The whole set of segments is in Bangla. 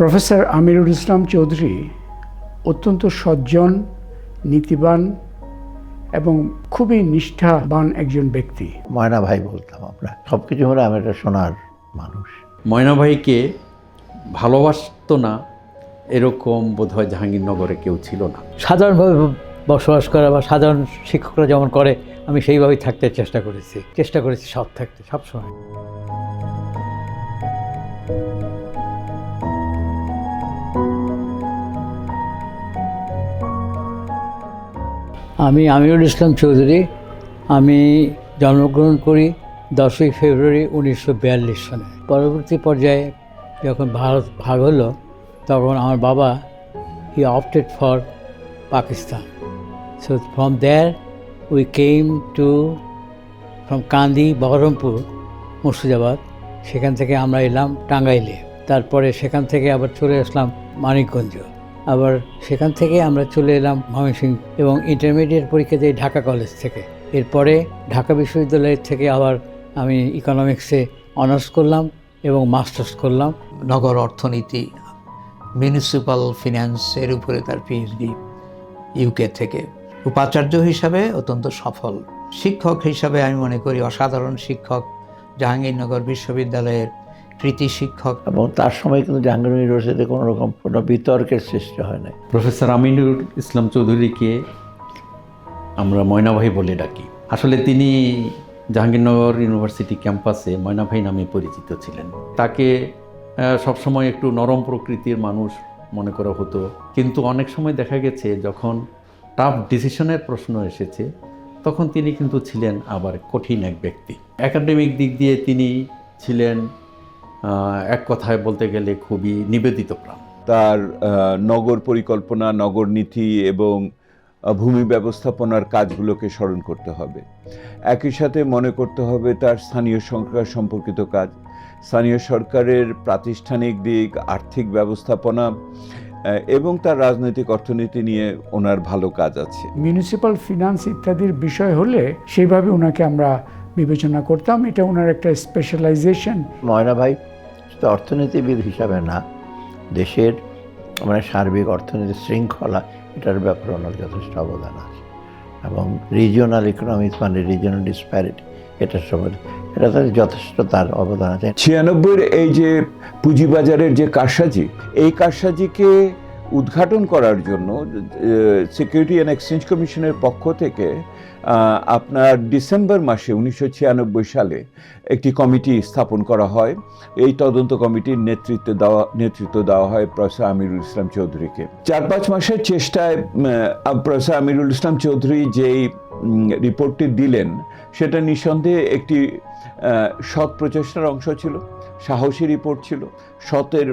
প্রফেসর আমিরুল ইসলাম চৌধুরী অত্যন্ত সজ্জন নীতিবান এবং খুবই নিষ্ঠাবান একজন ব্যক্তি। ময়না ভাই বলতাম আমরা সব কিছু হলে আমি একটা সোনার মানুষ। ময়না ভাইকে ভালোবাসতো না এরকম বোধহয় জাহাঙ্গীরনগরে কেউ ছিল না। সাধারণভাবে বসবাস করা বা সাধারণ শিক্ষকরা যেমন করে আমি সেইভাবেই থাকতে চেষ্টা করেছি চেষ্টা করেছি সৎ থাকতে সবসময়। আমি আমিরুল ইসলাম চৌধুরী, আমি জন্মগ্রহণ করি দশই ফেব্রুয়ারি উনিশশো বিয়াল্লিশ সালে। পরবর্তী পর্যায়ে যখন ভারত ভাগ হলো, তখন আমার বাবা he opted for Pakistan so from there we came to from Kandi Baharampur Murshidabad. সেখান থেকে আমরা এলাম টাঙ্গাইলে। তারপরে সেখান থেকে আবার চলে আসলাম মানিকগঞ্জ আবার সেখান থেকে আমরা চলে এলাম ময়মনসিংহ এবং ইন্টারমিডিয়েট পরীক্ষা দিই ঢাকা কলেজ থেকে। এরপরে ঢাকা বিশ্ববিদ্যালয়ের থেকে আবার আমি ইকোনমিক্সে অনার্স করলাম এবং মাস্টার্স করলাম। নগর অর্থনীতি মিউনিসিপাল ফিন্যান্সের উপরে তার পিএইচডি ইউকে থেকে। উপাচার্য হিসাবে অত্যন্ত সফল। শিক্ষক হিসাবে আমি মনে করি অসাধারণ শিক্ষক। জাহাঙ্গীরনগর বিশ্ববিদ্যালয়ের কৃতি শিক্ষক। এবং তার সময় কিন্তু জাহাঙ্গীর ইউনিভার্সিটিতে কোনো রকম কোনো বিতর্কের সৃষ্টি হয় নাই। প্রফেসর আমিনুল ইসলাম চৌধুরীকে আমরা ময়নাভাই বলে ডাকি। আসলে তিনি জাহাঙ্গীরনগর ইউনিভার্সিটি ক্যাম্পাসে ময়নাভাই নামে পরিচিত ছিলেন। তাকে সবসময় একটু নরম প্রকৃতির মানুষ মনে করা হতো। কিন্তু অনেক সময় দেখা গেছে যখন টাফ ডিসিশনের প্রশ্ন এসেছে তখন তিনি কিন্তু ছিলেন আবার কঠিন এক ব্যক্তি। একাডেমিক দিক দিয়ে তিনি ছিলেন এক কথায় বলতে গেলে খুবই নিবেদিত প্রাণ তার নগর পরিকল্পনা নগর নীতি এবং ভূমি ব্যবস্থাপনার কাজগুলোকে স্মরণ করতে হবে। একই সাথে মনে করতে হবে তার স্থানীয় সরকার সম্পর্কিত কাজ। স্থানীয় সরকারের প্রাতিষ্ঠানিক দিক আর্থিক ব্যবস্থাপনা এবং তার রাজনৈতিক অর্থনীতি নিয়ে ওনার ভালো কাজ আছে। মিউনিসিপাল ফিনান্স ইত্যাদির বিষয় হলে সেইভাবে ওনাকে আমরা বিবেচনা করতাম। এটা ওনার একটা স্পেশালাইজেশন ময়না ভাই শুধু অর্থনীতিবিদ হিসাবে না, দেশের মানে সার্বিক অর্থনীতির শৃঙ্খলা, এটার ব্যাপারে ওনার যথেষ্ট অবদান আছে। এবং রিজিওনাল ইকোনমিক্স মানে রিজিওনাল ডিসপ্যারিটি এটার সম্বন্ধে এটা তার যথেষ্ট তার অবদান আছে। ছিয়ানব্বইয়ের এই যে পুঁজিবাজারের যে কারসাজি, এই কারসাজিকে উদ্ঘাটন করার জন্য সিকিউরিটি অ্যান্ড এক্সচেঞ্জ কমিশনের পক্ষ থেকে আপনার ডিসেম্বর মাসে উনিশশো ছিয়ানব্বই সালে একটি কমিটি স্থাপন করা হয়। এই তদন্ত কমিটির নেতৃত্বে দেওয়া, নেতৃত্ব দেওয়া হয় প্রফেসর আমিরুল ইসলাম চৌধুরীকে। চার পাঁচ মাসের চেষ্টায় প্রফেসর আমিরুল ইসলাম চৌধুরী যেই রিপোর্টটি দিলেন, সেটা নিঃসন্দেহে একটি সৎ প্রচেষ্টার অংশ ছিল, সাহসী রিপোর্ট ছিল, সতের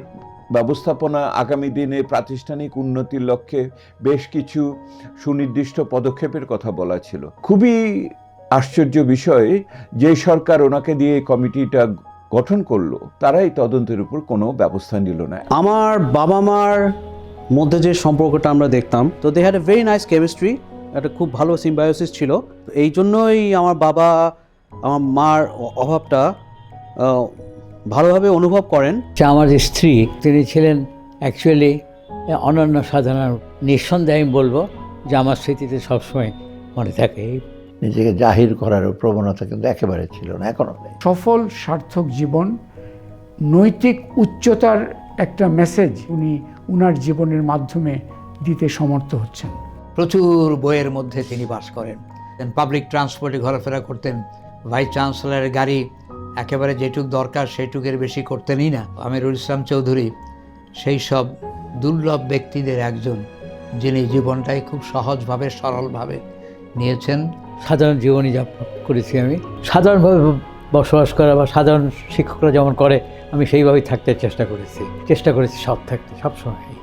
ব্যবস্থাপনা আগামী দিনে প্রাতিষ্ঠানিক উন্নতির লক্ষ্যে বেশ কিছু সুনির্দিষ্ট পদক্ষেপের কথা বলা ছিল। খুবই আশ্চর্য বিষয় যে সরকার ওনাকে দিয়ে কমিটিটা গঠন করল, তারাই তদন্তের উপর কোনো ব্যবস্থা নিল না। আমার বাবা মার মধ্যে যে সম্পর্কটা আমরা দেখতাম, তো they had a very nice chemistry একটা খুব ভালো সিম্বায়োসিস ছিল। এই জন্যই আমার বাবা, আমার মার অভাবটা ভালোভাবে অনুভব করেন। যে আমার স্ত্রী তিনি ছিলেন অ্যাকচুয়ালি অনন্য সাধারণ নিঃসন্দেহে আমি বলব যে আমার স্মৃতিতে সবসময় মনে থাকে। নিজেকে জাহির করার প্রবণতা কিন্তু একেবারে ছিল না এখনও সফল সার্থক জীবন নৈতিক উচ্চতার একটা মেসেজ উনি উনার জীবনের মাধ্যমে দিতে সমর্থ হচ্ছেন। প্রচুর বইয়ের মধ্যে তিনি বাস করেন। পাবলিক ট্রান্সপোর্টে ঘোরাফেরা করতেন ভাইস চ্যান্সেলরের গাড়ি একেবারে যেটুক দরকার সেটুকের বেশি করতেনই না। আমিরুল ইসলাম চৌধুরী, সেই সব দুর্লভ ব্যক্তিদের একজন, যিনি জীবনটাই খুব সহজভাবে, সরলভাবে নিয়েছেন। সাধারণ জীবনই যাপন করেছি আমি। সাধারণভাবে বসবাস করা বা সাধারণ শিক্ষকরা যেমন করে, আমি সেইভাবেই থাকতে চেষ্টা করেছি। চেষ্টা করেছি সৎ থাকতে সবসময়